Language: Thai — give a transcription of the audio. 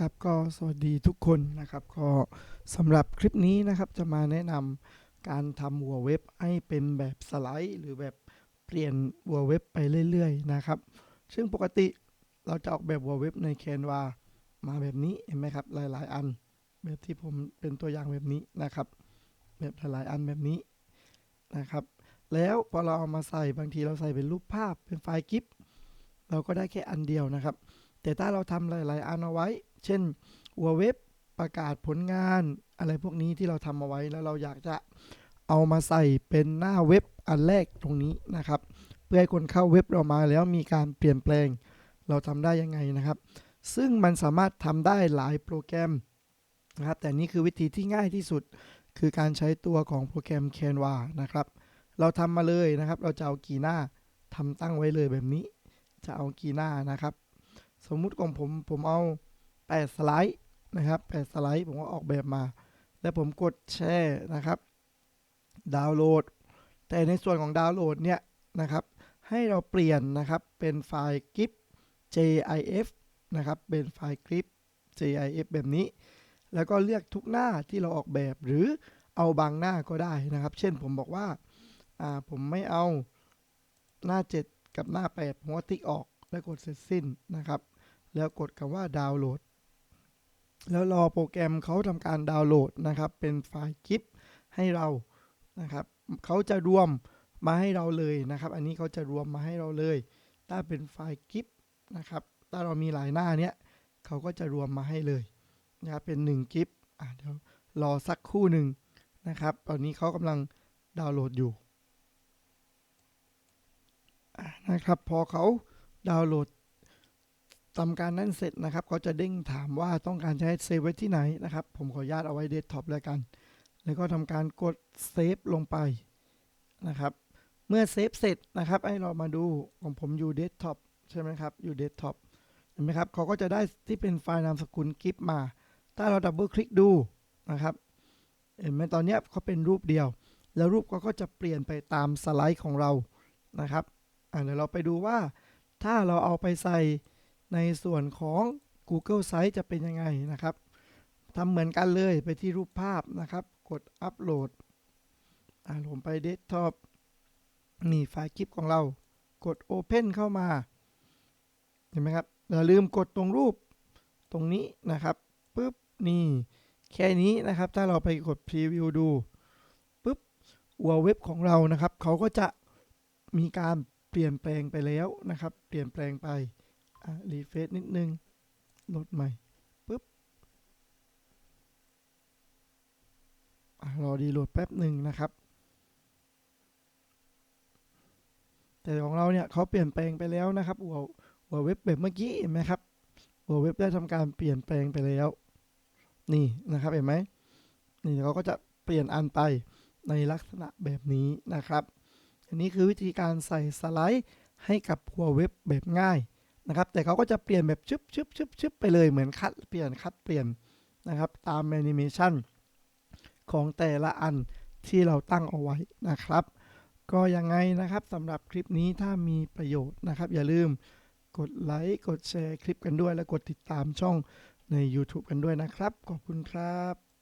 ครับก็สวัสดีทุกคนนะครับ ก็สำหรับคลิปนี้นะครับจะมาแนะนำการทำหัวเว็บให้เป็นแบบสไลด์ หรือแบบเปลี่ยนหัวเว็บไปเรื่อยๆนะครับ ซึ่งปกติเราจะออกแบบหัวเว็บใน Canva มาแบบนี้เห็นไหมครับหลายๆ อัน แบบที่ผมเป็นตัวอย่างแบบนี้นะครับ แบบหลายๆอันแบบนี้นะครับ แล้วพอเราเอามาใส่บางทีเราใส่เป็นรูปภาพเป็นไฟล์กิฟเราก็ได้แค่อันเดียวนะครับ แต่ถ้าเราทำหลาย ๆ อันเอาไว้ เช่นหัวเว็บประกาศผลงานอะไรพวกนี้ที่เราทำเอาไว้แล้วเราอยากจะเอามาใส่เป็นหน้าเว็บอันแรกตรงนี้นะครับ เพื่อให้คนเข้าเว็บเรามาแล้วมีการเปลี่ยนแปลงเราทำได้ยังไงนะครับ ซึ่งมันสามารถทำได้หลายโปรแกรมนะครับ แต่นี่คือวิธีที่ง่ายที่สุดคือการใช้ตัวของโปรแกรม Canva นะครับ เราทำมาเลยนะครับ เราจะเอากี่หน้าทำตั้งไว้เลยแบบนี้ จะเอากี่หน้านะครับ สมมุติของผมผมเอา 8 สไลด์นะครับ8สไลด์ผมก็ออกแบบมา แล้วผมกดแชร์นะครับ ดาวน์โหลด แต่ในส่วนของดาวน์โหลดเนี่ยนะครับ ให้เราเปลี่ยนนะครับเป็นไฟล์ GIF JIF นะครับ เป็นไฟล์ GIF JIF แบบนี้ แล้วก็เลือกทุกหน้าที่เราออกแบบหรือเอาบางหน้าก็ได้นะครับ เช่นผมบอกว่าอ่า ผมไม่เอาหน้า 7 กับหน้า 8 ผมก็ติ๊กออกแล้วกดเสร็จสิ้นนะครับ แล้วกดคำว่าดาวน์โหลด แล้วรอโปรแกรมเขาทำการดาวน์โหลดนะครับ เป็นไฟล์กิฟให้เรานะครับเขาจะรวมมาให้เราเลยนะครับ อันนี้เขาจะรวมมาให้เราเลย ถ้าเป็นไฟล์กิฟนะครับ ถ้าเรามีหลายหน้าเนี้ยเขาก็จะรวมมาให้เลยนะครับเป็น1กิฟอะเดี๋ยวรอสักคู่หนึ่งนะครับ ตอนนี้เขากำลังดาวน์โหลดอยู่อะนะครับ พอเขาดาวน์โหลด ทำการนั่นเสร็จนะครับเขาจะเด้งถามว่าต้องการจะให้เซฟไว้ที่ไหนนะครับ ผมขออนุญาตเอาไว้เดสก์ท็อปแล้วกัน แล้วก็ทำการกดเซฟลงไปนะครับ เมื่อเซฟเสร็จนะครับให้เรามาดูของผมอยู่เดสก์ท็อปใช่ไหมครับอยู่เดสก์ท็อปเห็นไหมครับเขาก็จะได้ที่เป็นไฟล์นามสกุลกิฟมา ถ้าเราดับเบิลคลิกดูนะครับเห็นไหมตอนนี้เขาเป็นรูปเดียว แล้วรูปเขาก็จะเปลี่ยนไปตามสไลด์ของเรานะครับเดี๋ยวเราไปดูว่าถ้าเราเอาไปใส่ ในส่วนของ Google site จะเป็นยังไงนะครับทำเหมือนกันเลยไปที่รูปภาพนะครับ กดอัปโหลดผมไปเดสก์ท็อปนี่ไฟล์คลิปของเรา กด Open เข้ามา เห็นไหมครับอย่าลืมกดตรงรูปตรงนี้นะครับปุ๊บนี่ แค่นี้นะครับ ถ้าเราไปกดพรีวิวดูปุ๊บหัวเว็บของเรานะครับ เขาก็จะมีการเปลี่ยนแปลงไปแล้วนะครับ เปลี่ยนแปลงไป รีเฟซนิดนึงโหลดใหม่ปุ๊บอรอดีโหลดแป๊บหนึ่งนะครับ แต่ของเราเนี่ยเขาเปลี่ยนแปลงไปแล้วนะครับหัวหัวเว็บแบบเมื่อกี้เห็นไหมครับหัวเว็บได้ทำการเปลี่ยนแปลงไปแล้ว นี่นะครับเห็นไหมนี่เขาก็จะเปลี่ยนอันไปในลักษณะแบบนี้นะครับ อันนี้คือวิธีการใส่สไลด์ให้กับหัวเว็บแบบง่าย นะครับ แต่เขาก็จะเปลี่ยนแบบชึบชึบชึบชึบไปเลยเหมือนคัดเปลี่ยนคัดเปลี่ยนนะครับ ตามแอนิเมชันของแต่ละอันที่เราตั้งเอาไว้นะครับ ก็ยังไงนะครับสำหรับคลิปนี้ถ้ามีประโยชน์นะครับ อย่าลืมกดไลค์กดแชร์คลิปกันด้วย และกดติดตามช่องใน YouTube กันด้วยนะครับ ขอบคุณครับ